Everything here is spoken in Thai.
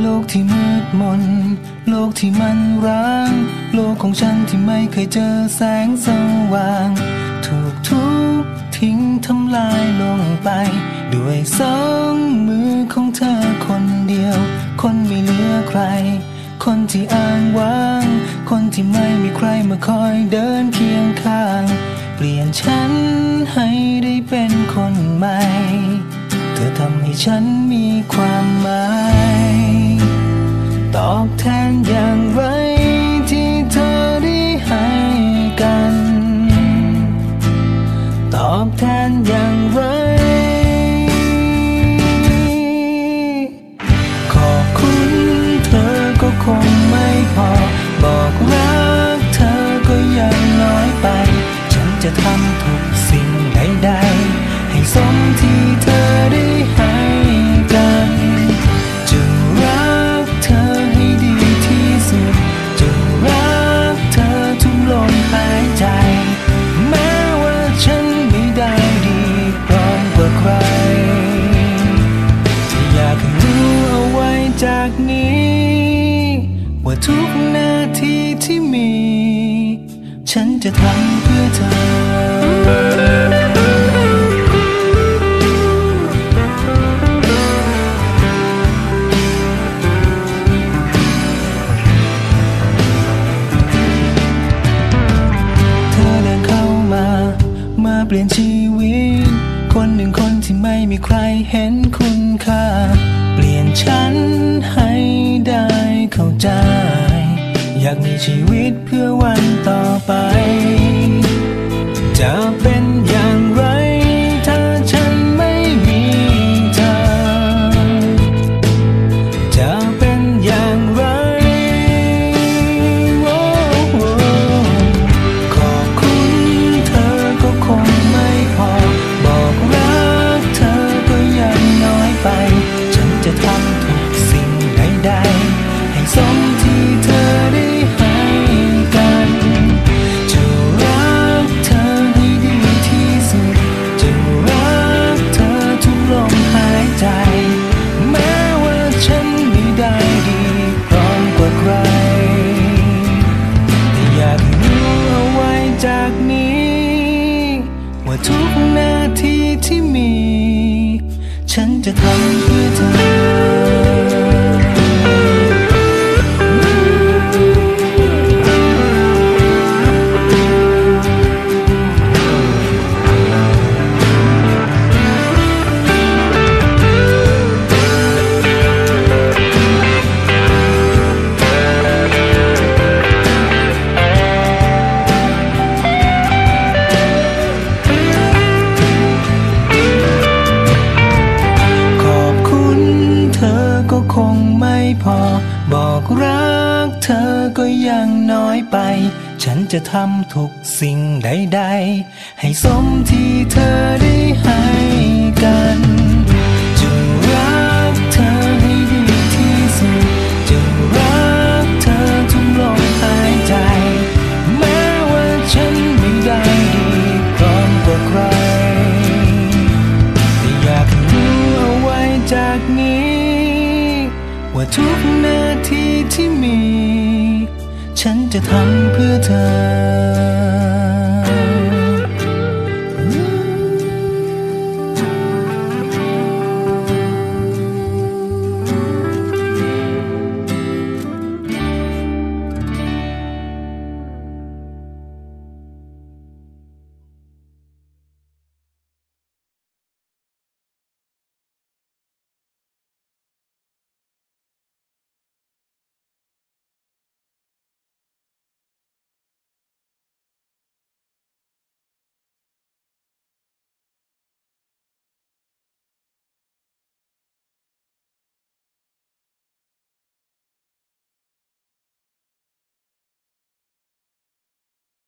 โลกที่มืดมน โลกที่มันร้าง โลกของฉันที่ไม่เคยเจอแสงสว่าง ถูกทุบทิ้งทำลายลงไป ด้วยสองมือของเธอคนเดียว คนไม่เหลือใคร คนที่อ้างว้าง คนที่ไม่มีใครมาคอยเดินเคียงข้าง เปลี่ยนฉันให้ได้เป็นคนใหม่ เธอทำให้ฉันมีความหมาย อบแทนอย่างไรที่เธอได้ให้กัน ตอบแทนอย่างไร ขอบคุณเธอก็คงไม่พอ บอกรักเธอก็ยังน้อยไป ฉันจะทำทุกสิ่งใดๆ จะทำเพื่อเธอเข้ามามาเปลี่ยนชีวิต คนหนึ่งคนที่ไม่มีใครเห็นคุณค่า เปลี่ยนฉันให้ได้เข้าใจ อยากมีชีวิตเพื่อวันต่อไป จะเป็น บอกรักเธอก็ยังน้อยไป ฉันจะทำทุกสิ่งใดๆ ให้สมที่เธอได้ให้กันจะรักเธอให้ดีที่สุดจะรักเธอทุกลมหายใจ แม้ว่าฉันไม่ได้ดีพร้อมกว่าใครแต่อยากรู้เอาไว้จากนี้าทุกนาทีที่มี ฉันจะทำเพื่อเธอ